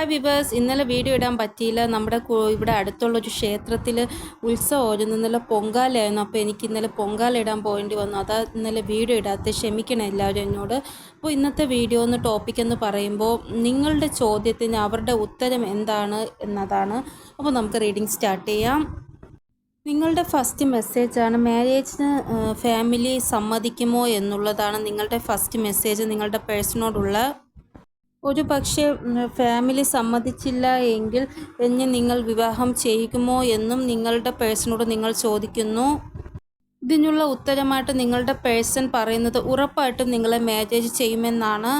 Hi viewers ഇന്നലെ video ഇടാൻ പറ്റിയില്ല. നമ്മുടെ ഇവിടെ അടുത്തുള്ള ഒരു ക്ഷേത്രത്തിൽ ഉത്സവമായിരുന്നു ഇന്നലെ പൊങ്കാലയായിരുന്നു. അപ്പോൾ എനിക്ക് ഇന്നലെ പൊങ്കാല ഇടാൻ പോകേണ്ടി വന്നു. അതാ ഇന്നലെ വീഡിയോ ഇടാത്ത. ക്ഷമിക്കണം എല്ലാവരും എന്നോട്. അപ്പോൾ ഇന്നത്തെ വീഡിയോ എന്ന് ടോപ്പിക് എന്ന് പറയുമ്പോൾ നിങ്ങളുടെ ചോദ്യത്തിന് അവരുടെ ഉത്തരം എന്താണ് എന്നതാണ്. അപ്പോൾ നമുക്ക് റീഡിങ് സ്റ്റാർട്ട് ചെയ്യാം. നിങ്ങളുടെ ഫസ്റ്റ് മെസ്സേജാണ് മാരേജിന് ഫാമിലി സമ്മതിക്കുമോ എന്നുള്ളതാണ് നിങ്ങളുടെ ഫസ്റ്റ് മെസ്സേജ് നിങ്ങളുടെ പേഴ്സണോടുള്ള ഒരു പക്ഷേ ഫാമിലി സമ്മതിച്ചില്ല എങ്കിൽ എന്നെ നിങ്ങൾ വിവാഹം ചെയ്യിക്കുമോ എന്നും നിങ്ങളുടെ പേഴ്സണോട് നിങ്ങൾ ചോദിക്കുന്നു. ഇതിനുള്ള ഉത്തരമായിട്ട് നിങ്ങളുടെ പേഴ്സൺ പറയുന്നത് ഉറപ്പായിട്ടും നിങ്ങളെ മാരേജ് ചെയ്യുമെന്നാണ്.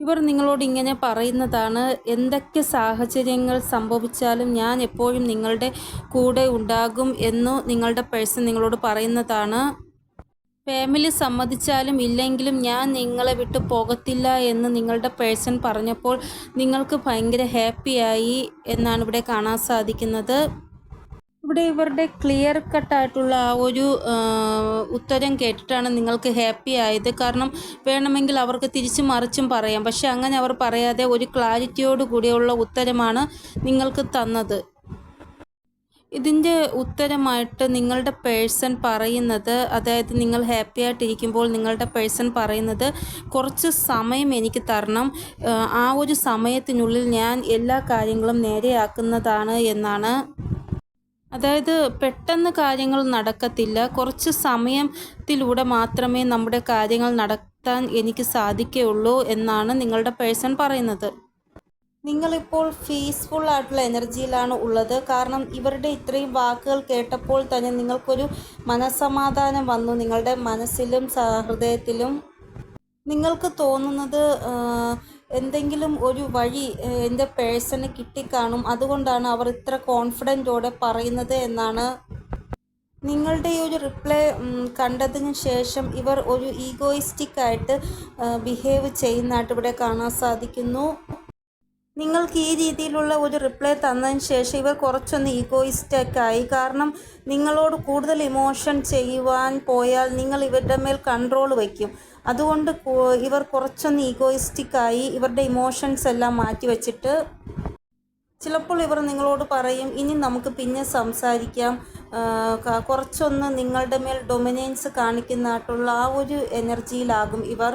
ഇവർ നിങ്ങളോട് ഇങ്ങനെ പറയുന്നതാണ്. എന്തൊക്കെ സാഹചര്യങ്ങൾ സംഭവിച്ചാലും ഞാൻ എപ്പോഴും നിങ്ങളുടെ കൂടെ ഉണ്ടാകും എന്നു നിങ്ങളുടെ പേഴ്സൺ നിങ്ങളോട് പറയുന്നതാണ്. ഫാമിലി സമ്മതിച്ചാലും ഇല്ലെങ്കിലും ഞാൻ നിങ്ങളെ വിട്ടു പോകത്തില്ല എന്ന് നിങ്ങളുടെ പേഴ്സൺ പറഞ്ഞപ്പോൾ നിങ്ങൾക്ക് ഭയങ്കര ഹാപ്പിയായി എന്നാണ് ഇവിടെ കാണാൻ സാധിക്കുന്നത്. ഇവിടെ ഇവരുടെ ക്ലിയർ കട്ടായിട്ടുള്ള ആ ഒരു ഉത്തരം കേട്ടിട്ടാണ് നിങ്ങൾക്ക് ഹാപ്പി ആയത്. കാരണം വേണമെങ്കിൽ അവർക്ക് തിരിച്ചു മറിച്ചും പറയാം. പക്ഷെ അങ്ങനെ അവർ പറയാതെ ഒരു ക്ലാരിറ്റിയോട് കൂടിയുള്ള ഉത്തരമാണ് നിങ്ങൾക്ക് തന്നത്. ഇതിന്റെ ഉത്തരമായിട്ട് നിങ്ങളുടെ പേഴ്സൺ പറയുന്നത് അതായത് നിങ്ങൾ ഹാപ്പി ആയിട്ടിരിക്കുമ്പോൾ നിങ്ങളുടെ പേഴ്സൺ പറയുന്നത് കുറച്ച് സമയം എനിക്ക് തരണം. ആ, ഒരു സമയത്തിനുള്ളിൽ ഞാൻ എല്ലാ കാര്യങ്ങളും നേരെയാക്കുന്നതാണ് എന്നാണ്. അതായത് പെട്ടെന്ന് കാര്യങ്ങൾ നടക്കത്തില്ല. കുറച്ച് സമയത്തിലൂടെ മാത്രമേ നമ്മുടെ കാര്യങ്ങൾ നടത്താൻ എനിക്ക് സാധിക്കുകയുള്ളൂ എന്നാണ് നിങ്ങളുടെ പേഴ്സൺ പറയുന്നത്. നിങ്ങളിപ്പോൾ ഫീസ്ഫുൾ ആയിട്ടുള്ള എനർജിയിലാണ് ഉള്ളത്. കാരണം ഇവരുടെ ഇത്രയും വാക്കുകൾ കേട്ടപ്പോൾ തന്നെ നിങ്ങൾക്കൊരു മനസമാധാനം വന്നു. നിങ്ങളുടെ മനസ്സിലും സഹൃദയത്തിലും ഹൃദയത്തിലും നിങ്ങൾക്ക് തോന്നുന്നത് എന്തെങ്കിലും ഒരു വഴി എന്റെ പേഴ്സണ് കിട്ടിക്കാണും. അതുകൊണ്ടാണ് അവർ ഇത്ര കോൺഫിഡന്റോടെ പറയുന്നത് എന്നാണ് നിങ്ങളുടെ ഈ ഒരു റിപ്ലൈ കണ്ടതിന് ശേഷം ഇവർ ഒരു ഈഗോയിസ്റ്റിക് ആയിട്ട് ബിഹേവ് ചെയ്യുന്നതായിട്ട് ഇവിടെ കാണാൻ സാധിക്കുന്നു. നിങ്ങൾക്ക് ഈ രീതിയിലുള്ള ഒരു റിപ്ലൈ തന്നതിന് ശേഷം ഇവർ കുറച്ചൊന്ന് ഈഗോയിസ്റ്റൊക്കെ കാരണം നിങ്ങളോട് കൂടുതൽ ഇമോഷൻ ചെയ്യുവാൻ പോയാൽ നിങ്ങൾ ഇവരുടെ മേൽ കൺട്രോൾ വയ്ക്കും. അതുകൊണ്ട് ഇവർ കുറച്ചൊന്ന് ഈഗോയിസ്റ്റിക്കായി ഇവരുടെ ഇമോഷൻസ് എല്ലാം മാറ്റി വെച്ചിട്ട് ചിലപ്പോൾ ഇവർ നിങ്ങളോട് പറയും ഇനി നമുക്ക് പിന്നെ സംസാരിക്കാം. കുറച്ചൊന്ന് നിങ്ങളുടെ മേൽ ഡൊമിനൻസ് കാണിക്കുന്നതായിട്ടുള്ള ആ ഒരു എനർജിയിലാകും ഇവർ.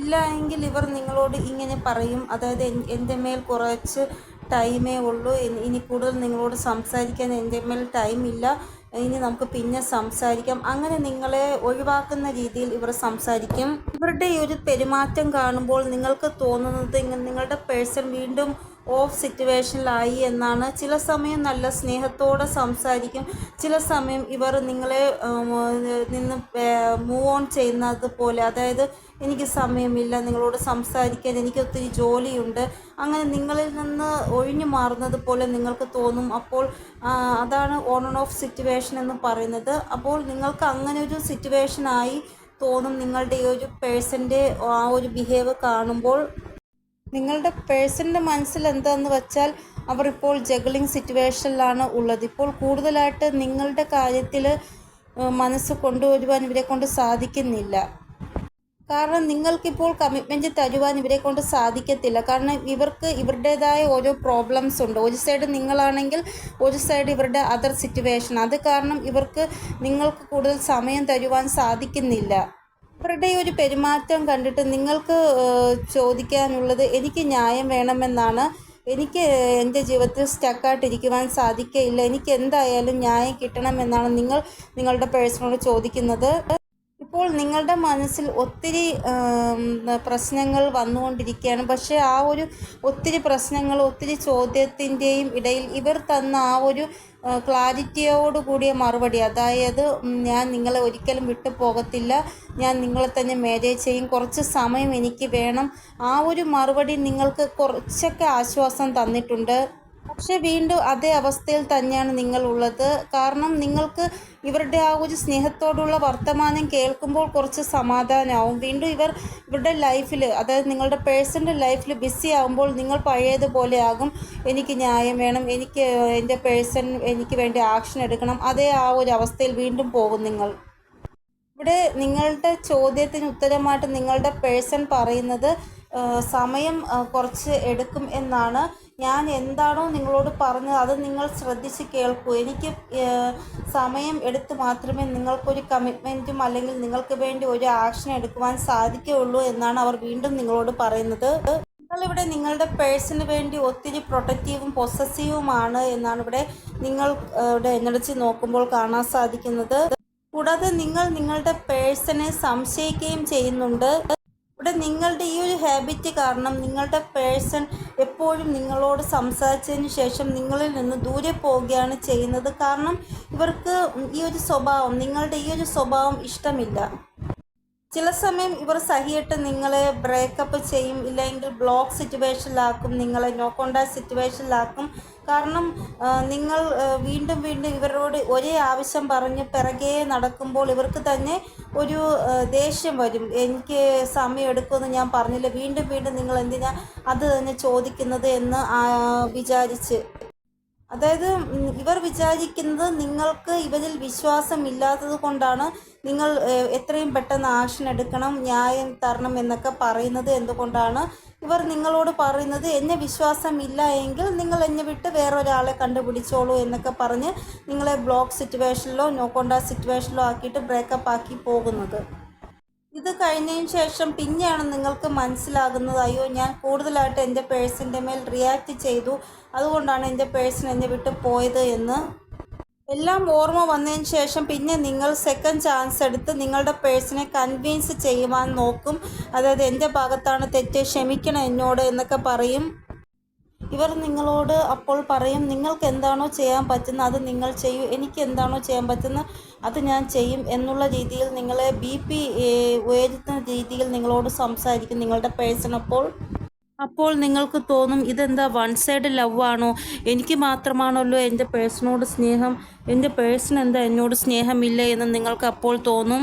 ഇല്ല എങ്കിൽ ഇവർ നിങ്ങളോട് ഇങ്ങനെ പറയും. അതായത് എൻ- എന്റെ മേൽ കുറച്ച് ടൈമേ ഉള്ളൂ. ഇനി- ഇനി കൂടുതൽ നിങ്ങളോട് സംസാരിക്കാൻ എന്റെ മേൽ ടൈമില്ല ഇനി നമുക്ക് പിന്നെ സംസാരിക്കാം. അങ്ങനെ നിങ്ങളെ ഒഴിവാക്കുന്ന രീതിയിൽ ഇവർ സംസാരിക്കും. ഇവരുടെ ഈ ഒരു പെരുമാറ്റം കാണുമ്പോൾ നിങ്ങൾക്ക് തോന്നുന്നത് നിങ്ങളുടെ പേഴ്സൺ വീണ്ടും ഓഫ് സിറ്റുവേഷനിലായി എന്നാണ്. ചില സമയം നല്ല സ്നേഹത്തോടെ സംസാരിക്കും. ചില സമയം ഇവർ നിങ്ങളെ നിന്ന് മൂവ് ഓൺ ചെയ്യുന്നത് പോലെ. അതായത് എനിക്ക് സമയമില്ല നിങ്ങളോട് സംസാരിക്കാൻ എനിക്ക് ഒത്തിരി ജോലിയുണ്ട്. അങ്ങനെ നിങ്ങളിൽ നിന്ന് ഒഴിഞ്ഞു മാറുന്നത് പോലെ നിങ്ങൾക്ക് തോന്നും. അപ്പോൾ അതാണ് ഓൺ ആൻഡ് ഓഫ് സിറ്റുവേഷൻ എന്ന് പറയുന്നത്. അപ്പോൾ നിങ്ങൾക്ക് അങ്ങനെ ഒരു സിറ്റുവേഷനായി തോന്നും നിങ്ങളുടെ ഈ ഒരു പേഴ്സന്റെ ആ ഒരു ബിഹേവ് കാണുമ്പോൾ. നിങ്ങളുടെ പേഴ്സന്റെ മനസ്സിൽ എന്താന്ന് വെച്ചാൽ അവർ ഇപ്പോൾ ജഗിളിങ് സിറ്റുവേഷനിലാണ് ഉള്ളത്. ഇപ്പോൾ കൂടുതലായിട്ട് നിങ്ങളുടെ കാര്യത്തിൽ മനസ്സ് കൊണ്ടുവരുവാൻ ഇവരെ കൊണ്ട് സാധിക്കുന്നില്ല. കാരണം നിങ്ങൾക്കിപ്പോൾ കമ്മിറ്റ്മെന്റ് തരുവാൻ ഇവരെ കൊണ്ട് സാധിക്കത്തില്ല. കാരണം ഇവർക്ക് ഇവരുടേതായ ഓരോ പ്രോബ്ലംസ് ഉണ്ട്. ഒരു സൈഡ് നിങ്ങളാണെങ്കിൽ ഒരു സൈഡ് ഇവരുടെ അതർ സിറ്റുവേഷൻ അത് കാരണം ഇവർക്ക് നിങ്ങൾക്ക് കൂടുതൽ സമയം തരുവാൻ സാധിക്കുന്നില്ല. ഇവരുടെ ഒരു പെരുമാറ്റം കണ്ടിട്ട് നിങ്ങൾക്ക് ചോദിക്കാനുള്ളത് എനിക്ക് ന്യായം വേണമെന്നാണ്. എനിക്ക് എന്റെ ജീവിതത്തിൽ സ്റ്റക്കായിട്ടിരിക്കുവാൻ സാധിക്കയില്ല. എനിക്ക് എന്തായാലും ന്യായം കിട്ടണമെന്നാണ് നിങ്ങൾ നിങ്ങളുടെ പേഴ്സണോട് ചോദിക്കുന്നത്. ഇപ്പോൾ നിങ്ങളുടെ മനസ്സിൽ ഒത്തിരി പ്രശ്നങ്ങൾ വന്നുകൊണ്ടിരിക്കുകയാണ്. പക്ഷേ ആ ഒരു ഒത്തിരി പ്രശ്നങ്ങൾ ഒത്തിരി ചോദ്യത്തിന്റെയും ഇടയിൽ ഇവർ തന്ന ആ ഒരു ക്ലാരിറ്റിയോട് കൂടിയ മറുപടി അതായത് ഞാൻ നിങ്ങളെ ഒരിക്കലും വിട്ടു പോകത്തില്ല. ഞാൻ നിങ്ങളെ തന്നെ മാരേജ് ചെയ്യും. കുറച്ച് സമയം എനിക്ക് വേണം. ആ ഒരു മറുപടി നിങ്ങൾക്ക് കുറച്ചൊക്കെ ആശ്വാസം തന്നിട്ടുണ്ട്. പക്ഷെ വീണ്ടും അതേ അവസ്ഥയിൽ തന്നെയാണ് നിങ്ങൾ ഉള്ളത് കാരണം നിങ്ങൾക്ക് ഇവരുടെ ആ ഒരു സ്നേഹത്തോടുള്ള വർത്തമാനം കേൾക്കുമ്പോൾ കുറച്ച് സമാധാനമാവും. വീണ്ടും ഇവർ ഇവരുടെ ലൈഫിൽ അതായത് നിങ്ങളുടെ പേഴ്സണൽ ലൈഫിൽ ബിസി ആകുമ്പോൾ നിങ്ങൾ പഴയതുപോലെ ആകും. എനിക്ക് ന്യായം വേണം എനിക്ക് എന്റെ പേഴ്സൺ എനിക്ക് വേണ്ടി ആക്ഷൻ എടുക്കണം. അതേ ആ ഒരു അവസ്ഥയിൽ വീണ്ടും പോകും നിങ്ങൾ. ഇവിടെ നിങ്ങളുടെ ചോദ്യത്തിന് ഉത്തരമായിട്ട് നിങ്ങളുടെ പേഴ്സൺ പറയുന്നത് സമയം കുറച്ച് എടുക്കും എന്നാണ്. ഞാൻ എന്താണോ നിങ്ങളോട് പറഞ്ഞത് അത് നിങ്ങൾ ശ്രദ്ധിച്ച് കേൾക്കൂ. എനിക്ക് സമയം എടുത്ത് മാത്രമേ നിങ്ങൾക്കൊരു കമ്മിറ്റ്മെന്റും അല്ലെങ്കിൽ നിങ്ങൾക്ക് വേണ്ടി ഒരു ആക്ഷൻ എടുക്കുവാൻ സാധിക്കുകയുള്ളൂ എന്നാണ് അവർ വീണ്ടും നിങ്ങളോട് പറയുന്നത്. നിങ്ങളിവിടെ നിങ്ങളുടെ പേഴ്സിന് വേണ്ടി ഒത്തിരി പ്രൊട്ടക്റ്റീവും പൊസസീവുമാണ് എന്നാണ് ഇവിടെ നിങ്ങൾ ഇവിടെ എനർജി നോക്കുമ്പോൾ കാണാൻ സാധിക്കുന്നത്. കൂടാതെ നിങ്ങൾ നിങ്ങളുടെ പേഴ്സണെ സംശയിക്കുകയും ചെയ്യുന്നുണ്ട്. ഇവിടെ നിങ്ങളുടെ ഈ ഒരു ഹാബിറ്റ് കാരണം നിങ്ങളുടെ പേഴ്സൺ എപ്പോഴും നിങ്ങളോട് സംസാരിച്ചതിന് ശേഷം നിങ്ങളിൽ നിന്ന് ദൂരെ പോവുകയാണ് ചെയ്യുന്നത്. കാരണം ഇവർക്ക് ഈ ഒരു സ്വഭാവം നിങ്ങളുടെ ഈ ഒരു സ്വഭാവം ഇഷ്ടമില്ല. ചില സമയം ഇവർ സഹിയിട്ട് നിങ്ങളെ ബ്രേക്കപ്പ് ചെയ്യും ഇല്ലെങ്കിൽ ബ്ലോക്ക് സിറ്റുവേഷനിലാക്കും നിങ്ങളെ നോ കോണ്ടാക്ട് സിറ്റുവേഷനിലാക്കും കാരണം നിങ്ങൾ വീണ്ടും വീണ്ടും ഇവരോട് ഒരേ ആവശ്യം പറഞ്ഞ് പിറകെ നടക്കുമ്പോൾ ഇവർക്ക് തന്നെ ഒരു ദേഷ്യം വരും. എനിക്ക് സമയം എടുക്കുമെന്ന് ഞാൻ പറഞ്ഞില്ല. വീണ്ടും വീണ്ടും നിങ്ങൾ എന്തിനാ അത് തന്നെ ചോദിക്കുന്നത്? എന്ന് വിചാരിച്ച്. അതായത് ഇവർ വിചാരിക്കുന്നത് നിങ്ങൾക്ക് ഇവരിൽ വിശ്വാസം ഇല്ലാത്തത് കൊണ്ടാണ് നിങ്ങൾ എത്രയും പെട്ടെന്ന് ആക്ഷൻ എടുക്കണം ന്യായം തരണം എന്നൊക്കെ പറയുന്നത് എന്തുകൊണ്ടാണ് ഇവർ നിങ്ങളോട് പറയുന്നത് എന്നെ വിശ്വാസം ഇല്ല എങ്കിൽ നിങ്ങൾ എന്നെ വിട്ട് വേറൊരാളെ കണ്ടുപിടിച്ചോളൂ എന്നൊക്കെ പറഞ്ഞ് നിങ്ങളെ ബ്ലോക്ക് സിറ്റുവേഷനിലോ നോ കോണ്ടാക്ട് സിറ്റുവേഷനിലോ ആക്കിയിട്ട് ബ്രേക്കപ്പ് ആക്കി പോകുന്നത്. ഇത് കഴിഞ്ഞതിന് ശേഷം പിന്നെയാണ് നിങ്ങൾക്ക് മനസ്സിലാകുന്നത് അയ്യോ ഞാൻ കൂടുതലായിട്ട് എന്റെ പേഴ്സിന്റെ മേൽ റിയാക്ട് ചെയ്തു. അതുകൊണ്ടാണ് എന്റെ പേഴ്സൺ എന്നെ വിട്ട് പോയത് എന്ന്. എല്ലാം ഓർമ്മ വന്നതിന് ശേഷം പിന്നെ നിങ്ങൾ സെക്കൻഡ് ചാൻസ് എടുത്ത് നിങ്ങളുടെ പേഴ്സണെ കൺവിൻസ് ചെയ്യുവാൻ നോക്കും. അതായത് എന്റെ ഭാഗത്താണ് തെറ്റ് ക്ഷമിക്കണം എന്നോട് എന്നൊക്കെ പറയും. ഇവർ നിങ്ങളോട് അപ്പോൾ പറയും നിങ്ങൾക്ക് എന്താണോ ചെയ്യാൻ പറ്റുന്നത് അത് നിങ്ങൾ ചെയ്യൂ എനിക്ക് എന്താണോ ചെയ്യാൻ പറ്റുന്നത് അത് ഞാൻ ചെയ്യും എന്നുള്ള രീതിയിൽ നിങ്ങളെ ബി പി ഉയരുത്തുന്ന രീതിയിൽ നിങ്ങളോട് സംസാരിക്കും നിങ്ങളുടെ പേഴ്സൺ അപ്പോൾ. അപ്പോൾ നിങ്ങൾക്ക് തോന്നും ഇതെന്താ വൺ സൈഡ് ലവ് ആണോ? എനിക്ക് മാത്രമാണല്ലോ എന്റെ പേഴ്സണോട് സ്നേഹം എന്റെ പേഴ്സൺ എന്താ എന്നോട് സ്നേഹമില്ല എന്ന് നിങ്ങൾക്ക് അപ്പോൾ തോന്നും.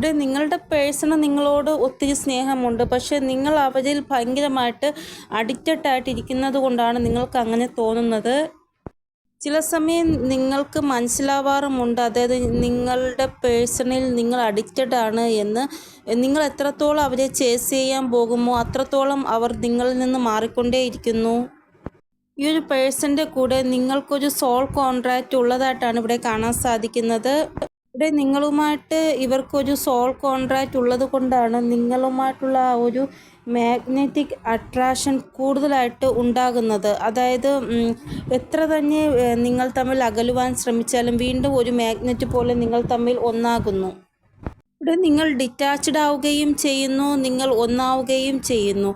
ഇവിടെ നിങ്ങളുടെ പേഴ്സണ നിങ്ങളോട് ഒത്തിരി സ്നേഹമുണ്ട്. പക്ഷേ നിങ്ങൾ അവരിൽ ഭയങ്കരമായിട്ട് അഡിക്റ്റഡ് ആയിട്ടിരിക്കുന്നത് കൊണ്ടാണ് നിങ്ങൾക്ക് അങ്ങനെ തോന്നുന്നത്. ചില സമയം നിങ്ങൾക്ക് മനസ്സിലാവാറുമുണ്ട്. അതായത് നിങ്ങളുടെ പേഴ്സണിൽ നിങ്ങൾ അഡിക്റ്റഡ് ആണ് എന്ന്. നിങ്ങൾ എത്രത്തോളം അവരെ ചേസ് ചെയ്യാൻ പോകുമോ അത്രത്തോളം അവർ നിങ്ങളിൽ നിന്ന് മാറിക്കൊണ്ടേയിരിക്കുന്നു. ഈ ഒരു പേഴ്സന്റെ കൂടെ നിങ്ങൾക്കൊരു സോൾ കോൺട്രാക്റ്റ് ഉള്ളതായിട്ടാണ് ഇവിടെ കാണാൻ സാധിക്കുന്നത്. ഇവിടെ നിങ്ങളുമായിട്ട് ഇവർക്കൊരു സോൾ കോൺട്രാക്റ്റ് ഉള്ളത് കൊണ്ടാണ് നിങ്ങളുമായിട്ടുള്ള ആ ഒരു മാഗ്നറ്റിക് അട്രാക്ഷൻ കൂടുതലായിട്ട് ഉണ്ടാകുന്നത്. അതായത് എത്ര തന്നെ നിങ്ങൾ തമ്മിൽ അകലുവാൻ ശ്രമിച്ചാലും വീണ്ടും ഒരു മാഗ്നറ്റ് പോലെ നിങ്ങൾ തമ്മിൽ ഒന്നാകുന്നു. ഇവിടെ നിങ്ങൾ ഡിറ്റാച്ച്ഡ് ആവുകയും ചെയ്യുന്നു നിങ്ങൾ ഒന്നാവുകയും ചെയ്യുന്നു.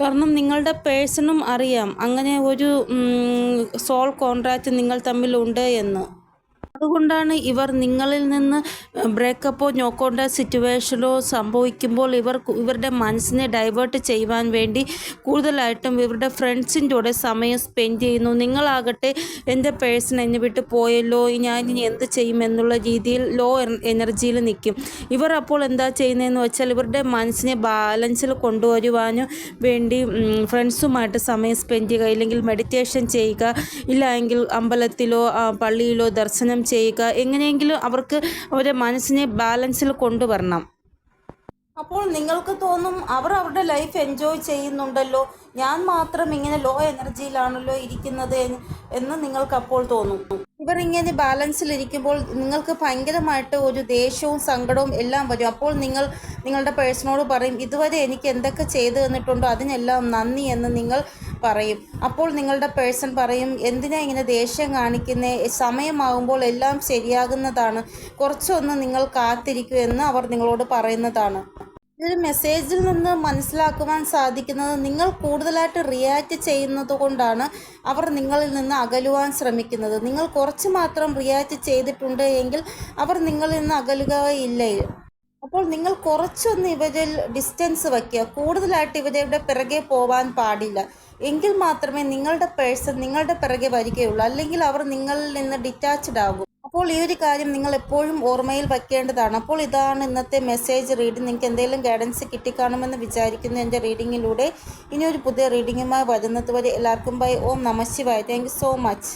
കാരണം നിങ്ങളുടെ പേഴ്സണും അറിയാം അങ്ങനെ ഒരു സോൾ കോൺട്രാക്റ്റ് നിങ്ങൾ തമ്മിലുണ്ട് എന്ന്. അതുകൊണ്ടാണ് ഇവർ നിങ്ങളിൽ നിന്ന് ബ്രേക്കപ്പോ നോ സിറ്റുവേഷനോ സംഭവിക്കുമ്പോൾ ഇവർ ഇവരുടെ മനസ്സിനെ ഡൈവേർട്ട് ചെയ്യുവാൻ വേണ്ടി കൂടുതലായിട്ടും ഇവരുടെ ഫ്രണ്ട്സിന്റെ കൂടെ സമയം സ്പെൻഡ് ചെയ്യുന്നു. നിങ്ങളാകട്ടെ എന്റെ പേഴ്സൺ എന്നെ വിട്ട് പോയല്ലോ ഞാൻ ഇനി എന്ത് ചെയ്യും എന്നുള്ള രീതിയിൽ ലോ എനർജിയിൽ നിൽക്കും. ഇവർ അപ്പോൾ എന്താ ചെയ്യുന്നതെന്ന് വെച്ചാൽ ഇവരുടെ മനസ്സിനെ ബാലൻസിൽ കൊണ്ടുവരുവാനും വേണ്ടി ഫ്രണ്ട്സുമായിട്ട് സമയം സ്പെൻഡ് ചെയ്യുക ഇല്ലെങ്കിൽ മെഡിറ്റേഷൻ ചെയ്യുക. ഇല്ല എങ്കിൽ അമ്പലത്തിലോ പള്ളിയിലോ ദർശനം ചെയ്യുക. എങ്ങനെയെങ്കിലും അവർക്ക് അവരുടെ മനസ്സിനെ ബാലൻസിൽ കൊണ്ടുവരണം. അപ്പോൾ നിങ്ങൾക്ക് തോന്നും അവർ അവരുടെ ലൈഫ് എൻജോയ് ചെയ്യുന്നുണ്ടല്ലോ. ഞാൻ മാത്രം ഇങ്ങനെ ലോ എനർജിയിലാണല്ലോ ഇരിക്കുന്നത് എന്ന് നിങ്ങൾക്ക് അപ്പോൾ തോന്നും. ഇവർ ഇങ്ങനെ ബാലൻസിൽ ഇരിക്കുമ്പോൾ നിങ്ങൾക്ക് ഭയങ്കരമായിട്ട് ഒരു ദേഷ്യവും സങ്കടവും എല്ലാം വരും. അപ്പോൾ നിങ്ങൾ നിങ്ങളുടെ പേഴ്സണോട് പറയും ഇതുവരെ എനിക്ക് എന്തൊക്കെ ചെയ്തു തന്നിട്ടുണ്ടോ? അതിനെല്ലാം നന്ദി എന്ന് നിങ്ങൾ പറയും. അപ്പോൾ നിങ്ങളുടെ പേഴ്സൺ പറയും എന്തിനാ ഇങ്ങനെ ദേഷ്യം കാണിക്കുന്നേ? സമയമാകുമ്പോൾ എല്ലാം ശരിയാകുന്നതാണ്. കുറച്ചൊന്ന് നിങ്ങൾ കാത്തിരിക്കൂ എന്ന് അവർ നിങ്ങളോട് പറയുന്നതാണ്. ഇതൊരു മെസ്സേജിൽ നിന്ന് മനസ്സിലാക്കുവാൻ സാധിക്കുന്നത് നിങ്ങൾ കൂടുതലായിട്ട് റിയാക്റ്റ് ചെയ്യുന്നത് കൊണ്ടാണ് അവർ നിങ്ങളിൽ നിന്ന് അകലുവാൻ ശ്രമിക്കുന്നത്. നിങ്ങൾ കുറച്ച് മാത്രം റിയാക്റ്റ് ചെയ്തിട്ടുണ്ട് എങ്കിൽ അവർ നിങ്ങളിൽ നിന്ന് അകലുകയില്ല. അപ്പോൾ നിങ്ങൾ കുറച്ചൊന്ന് ഇവരിൽ ഡിസ്റ്റൻസ് വയ്ക്കുക കൂടുതലായിട്ട് ഇവരുടെ പിറകെ പോവാൻ പാടില്ല. എങ്കിൽ മാത്രമേ നിങ്ങളുടെ പേഴ്സൺ നിങ്ങളുടെ പിറകെ വരികയുള്ളൂ. അല്ലെങ്കിൽ അവർ നിങ്ങളിൽ നിന്ന് ഡിറ്റാച്ച്ഡ് ആകും. അപ്പോൾ ഈ ഒരു കാര്യം നിങ്ങൾ എപ്പോഴും ഓർമ്മയിൽ വയ്ക്കേണ്ടതാണ് അപ്പോൾ ഇതാണ് ഇന്നത്തെ മെസ്സേജ് റീഡിംഗ് നിങ്ങൾക്ക് എന്തെങ്കിലും ഗൈഡൻസ് കിട്ടിക്കാണുമെന്ന് വിചാരിക്കുന്നു എന്റെ റീഡിങ്ങിലൂടെ ഇനി ഒരു പുതിയ റീഡിങ്ങുമായി വരുന്നത് വരെ എല്ലാവർക്കും ബൈ ഓം നമശിവായ് താങ്ക് സോ മച്ച്